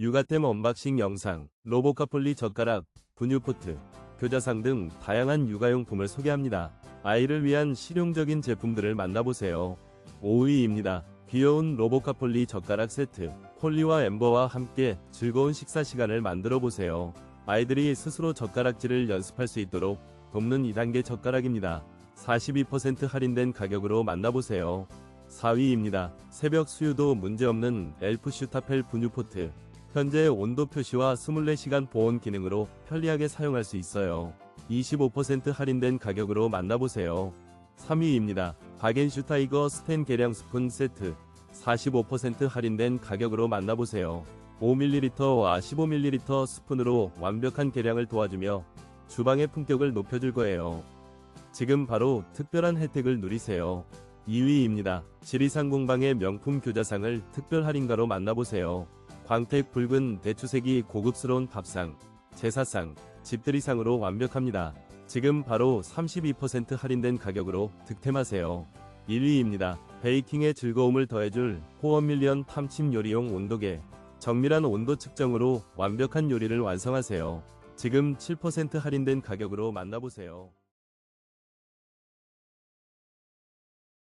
육아템 언박싱 영상, 로보카폴리 젓가락, 분유포트, 교자상 등 다양한 육아용품을 소개합니다. 아이를 위한 실용적인 제품들을 만나보세요. 5위입니다. 귀여운 로보카폴리 젓가락 세트. 폴리와 엠버와 함께 즐거운 식사 시간을 만들어 보세요. 아이들이 스스로 젓가락질을 연습할 수 있도록 돕는 2단계 젓가락입니다. 42% 할인된 가격으로 만나보세요. 4위입니다. 새벽 수유도 문제없는 엘프 슈타펠 분유포트. 현재 온도 표시와 24시간 보온 기능으로 편리하게 사용할 수 있어요. 25% 할인된 가격으로 만나보세요. 3위입니다. 바겐슈 타이거 스텐 계량 스푼 세트 45% 할인된 가격으로 만나보세요. 5ml와 15ml 스푼으로 완벽한 계량을 도와주며 주방의 품격을 높여줄 거예요. 지금 바로 특별한 혜택을 누리세요. 2위입니다. 지리상공방의 명품 교자상을 특별 할인가로 만나보세요. 광택 붉은 대추색이 고급스러운 밥상, 제사상, 집들이상으로 완벽합니다. 지금 바로 32% 할인된 가격으로 득템하세요. 1위입니다. 베이킹의 즐거움을 더해줄 호어밀리언 탐침 요리용 온도계. 정밀한 온도 측정으로 완벽한 요리를 완성하세요. 지금 7% 할인된 가격으로 만나보세요.